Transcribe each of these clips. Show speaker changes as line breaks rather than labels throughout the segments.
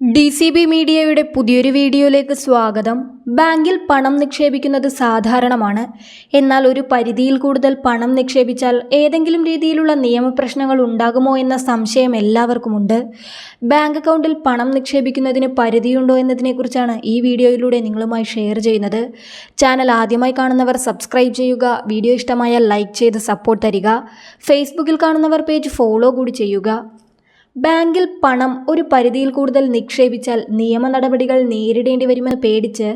D C B മീഡിയയുടെ പുതിയൊരു വീഡിയോയിലേക്ക് സ്വാഗതം. ബാങ്കിൽ പണം നിക്ഷേപിക്കുന്നത് സാധാരണമാണ്. എന്നാൽ ഒരു പരിധിയിൽ കൂടുതൽ പണം നിക്ഷേപിച്ചാൽ ഏതെങ്കിലും രീതിയിലുള്ള നിയമപ്രശ്നങ്ങൾ ഉണ്ടാകുമോ എന്ന സംശയം എല്ലാവർക്കുമുണ്ട്. ബാങ്ക് അക്കൗണ്ടിൽ പണം നിക്ഷേപിക്കുന്നതിന് പരിധിയുണ്ടോ എന്നതിനെക്കുറിച്ചാണ് ഈ വീഡിയോയിലൂടെ നിങ്ങളുമായി ഷെയർ ചെയ്യുന്നത്. ചാനൽ ആദ്യമായി കാണുന്നവർ സബ്സ്ക്രൈബ് ചെയ്യുക വീഡിയോ ഇഷ്ടമായാൽ ലൈക്ക് ചെയ്ത് സപ്പോർട്ട് തരിക. ഫേസ്ബുക്കിൽ കാണുന്നവർ പേജ് ഫോളോ കൂടി ചെയ്യുക. ബാങ്കിൽ പണം ഒരു പരിധിയിൽ കൂടുതൽ നിക്ഷേപിച്ചാൽ നിയമ നടപടികൾ നേരിടേണ്ടി വരുമെന്ന് പേടിച്ച്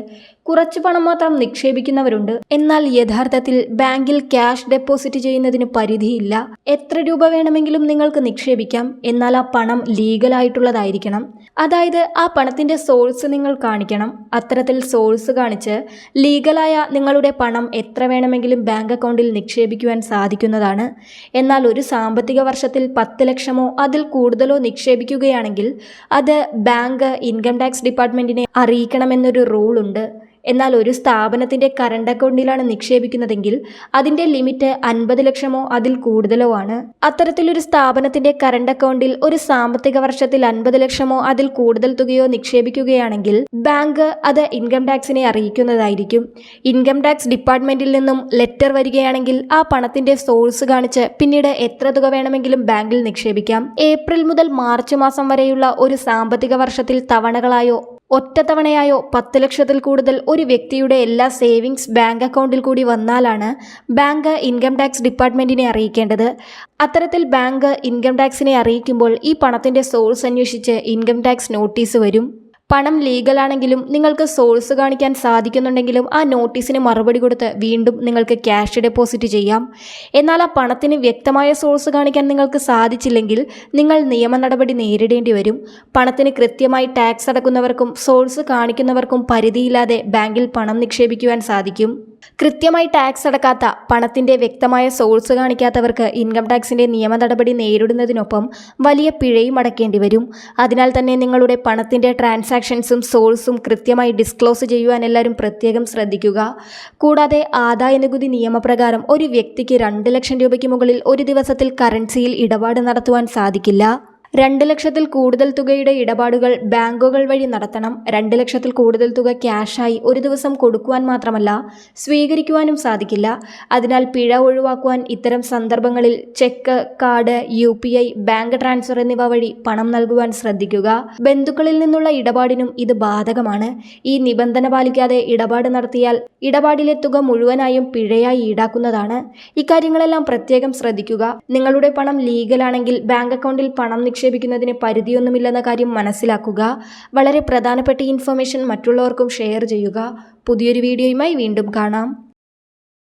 കുറച്ച് പണം മാത്രം നിക്ഷേപിക്കുന്നവരുണ്ട്. എന്നാൽ യഥാർത്ഥത്തിൽ ബാങ്കിൽ ക്യാഷ് ഡെപ്പോസിറ്റ് ചെയ്യുന്നതിന് പരിധിയില്ല. എത്ര രൂപ വേണമെങ്കിലും നിങ്ങൾക്ക് നിക്ഷേപിക്കാം. എന്നാൽ ആ പണം ലീഗലായിട്ടുള്ളതായിരിക്കണം. അതായത് ആ പണത്തിന്റെ സോഴ്സ് നിങ്ങൾ കാണിക്കണം. അത്തരത്തിൽ സോഴ്സ് കാണിച്ച് ലീഗലായ നിങ്ങളുടെ പണം എത്ര വേണമെങ്കിലും ബാങ്ക് അക്കൗണ്ടിൽ നിക്ഷേപിക്കുവാൻ സാധിക്കുന്നതാണ്. എന്നാൽ ഒരു സാമ്പത്തിക വർഷത്തിൽ പത്ത് ലക്ഷമോ അതിൽ കൂടുതലോ നിക്ഷേപിക്കുകയാണെങ്കിൽ അത് ബാങ്ക് ഇൻകം ടാക്സ് ഡിപ്പാർട്ട്മെന്റിനെ അറിയിക്കണമെന്നൊരു റൂളുണ്ട്. എന്നാൽ ഒരു സ്ഥാപനത്തിന്റെ കറണ്ട് അക്കൗണ്ടിലാണ് നിക്ഷേപിക്കുന്നതെങ്കിൽ അതിന്റെ ലിമിറ്റ് അൻപത് ലക്ഷമോ അതിൽ കൂടുതലോ ആണ്. അത്തരത്തിലൊരു സ്ഥാപനത്തിന്റെ കറണ്ട് അക്കൗണ്ടിൽ ഒരു സാമ്പത്തിക വർഷത്തിൽ അൻപത് ലക്ഷമോ അതിൽ കൂടുതൽ തുകയോ നിക്ഷേപിക്കുകയാണെങ്കിൽ ബാങ്ക് അത് ഇൻകം ടാക്സിനെ അറിയിക്കുന്നതായിരിക്കും. ഇൻകം ടാക്സ് ഡിപ്പാർട്ട്മെന്റിൽ നിന്നും ലെറ്റർ വരികയാണെങ്കിൽ ആ പണത്തിന്റെ സോഴ്സ് കാണിച്ച് പിന്നീട് എത്ര തുക വേണമെങ്കിലും ബാങ്കിൽ നിക്ഷേപിക്കാം. ഏപ്രിൽ മുതൽ മാർച്ച് മാസം വരെയുള്ള ഒരു സാമ്പത്തിക വർഷത്തിൽ തവണകളായോ ഒറ്റത്തവണയായോ പത്ത് ലക്ഷത്തിൽ കൂടുതൽ ഒരു വ്യക്തിയുടെ എല്ലാ സേവിങ്സ് ബാങ്ക് അക്കൗണ്ടിൽ കൂടി വന്നാലാണ് ബാങ്ക് ഇൻകം ടാക്സ് ഡിപ്പാർട്ട്മെന്റിനെ അറിയിക്കേണ്ടത്. അത്തരത്തിൽ ബാങ്ക് ഇൻകം ടാക്സിനെ അറിയിക്കുമ്പോൾ ഈ പണത്തിന്റെ സോഴ്സ് അന്വേഷിച്ച് ഇൻകം ടാക്സ് നോട്ടീസ് വരും. പണം ലീഗലാണെങ്കിലും നിങ്ങൾക്ക് സോഴ്സ് കാണിക്കാൻ സാധിക്കുന്നുണ്ടെങ്കിലും ആ നോട്ടീസിന് മറുപടി കൊടുത്ത് വീണ്ടും നിങ്ങൾക്ക് ക്യാഷ് ഡെപ്പോസിറ്റ് ചെയ്യാം. എന്നാൽ ആ പണത്തിന് വ്യക്തമായ സോഴ്സ് കാണിക്കാൻ നിങ്ങൾക്ക് സാധിച്ചില്ലെങ്കിൽ നിങ്ങൾ നിയമ നടപടി നേരിടേണ്ടി വരും. പണത്തിന് കൃത്യമായി ടാക്സ് അടക്കുന്നവർക്കും സോഴ്സ് കാണിക്കുന്നവർക്കും പരിധിയില്ലാതെ ബാങ്കിൽ പണം നിക്ഷേപിക്കുവാൻ സാധിക്കും. കൃത്യമായി ടാക്സ് അടക്കാത്ത പണത്തിന്റെ വ്യക്തമായ സോഴ്സ് കാണിക്കാത്തവർക്ക് ഇൻകം ടാക്സിന്റെ നിയമ നടപടി നേരിടുന്നതിനൊപ്പം വലിയ പിഴയും അടക്കേണ്ടി വരും. അതിനാൽ തന്നെ നിങ്ങളുടെ പണത്തിന്റെ ട്രാൻസാക്ഷൻസും സോഴ്സും കൃത്യമായി ഡിസ്ക്ലോസ് ചെയ്യുവാൻ എല്ലാവരും പ്രത്യേകം ശ്രദ്ധിക്കുക. കൂടാതെ ആദായ നികുതി നിയമപ്രകാരം ഒരു വ്യക്തിക്ക് രണ്ട് ലക്ഷം രൂപയ്ക്ക് മുകളിൽ ഒരു ദിവസത്തിൽ കറൻസിയിൽ ഇടപാട് നടത്തുവാൻ സാധിക്കില്ല. രണ്ട് ലക്ഷത്തിൽ കൂടുതൽ തുകയുടെ ഇടപാടുകൾ ബാങ്കുകൾ വഴി നടത്തണം. രണ്ട് ലക്ഷത്തിൽ കൂടുതൽ തുക ക്യാഷായി ഒരു ദിവസം കൊടുക്കുവാൻ മാത്രമല്ല സ്വീകരിക്കുവാനും സാധിക്കില്ല. അതിനാൽ പിഴ ഒഴിവാക്കുവാൻ ഇത്തരം സന്ദർഭങ്ങളിൽ cheque card U bank transfer എന്നിവ വഴി പണം നൽകുവാൻ ശ്രദ്ധിക്കുക. ബന്ധുക്കളിൽ നിന്നുള്ള ഇടപാടിനും ഇത് ബാധകമാണ്. ഈ നിബന്ധന പാലിക്കാതെ ഇടപാട് നടത്തിയാൽ ഇടപാടിലെ തുക മുഴുവനായും പിഴയായി ഈടാക്കുന്നതാണ്. ഇക്കാര്യങ്ങളെല്ലാം പ്രത്യേകം ശ്രദ്ധിക്കുക. നിങ്ങളുടെ പണം ലീഗലാണെങ്കിൽ ബാങ്ക് അക്കൗണ്ടിൽ പണം നിക്ഷേപിക്കുന്നതിന് പരിധിയൊന്നുമില്ലെന്ന കാര്യം മനസ്സിലാക്കുക. വളരെ പ്രധാനപ്പെട്ട ഇൻഫർമേഷൻ മറ്റുള്ളവർക്കും ഷെയർ ചെയ്യുക. പുതിയൊരു വീഡിയോയുമായി വീണ്ടും കാണാം.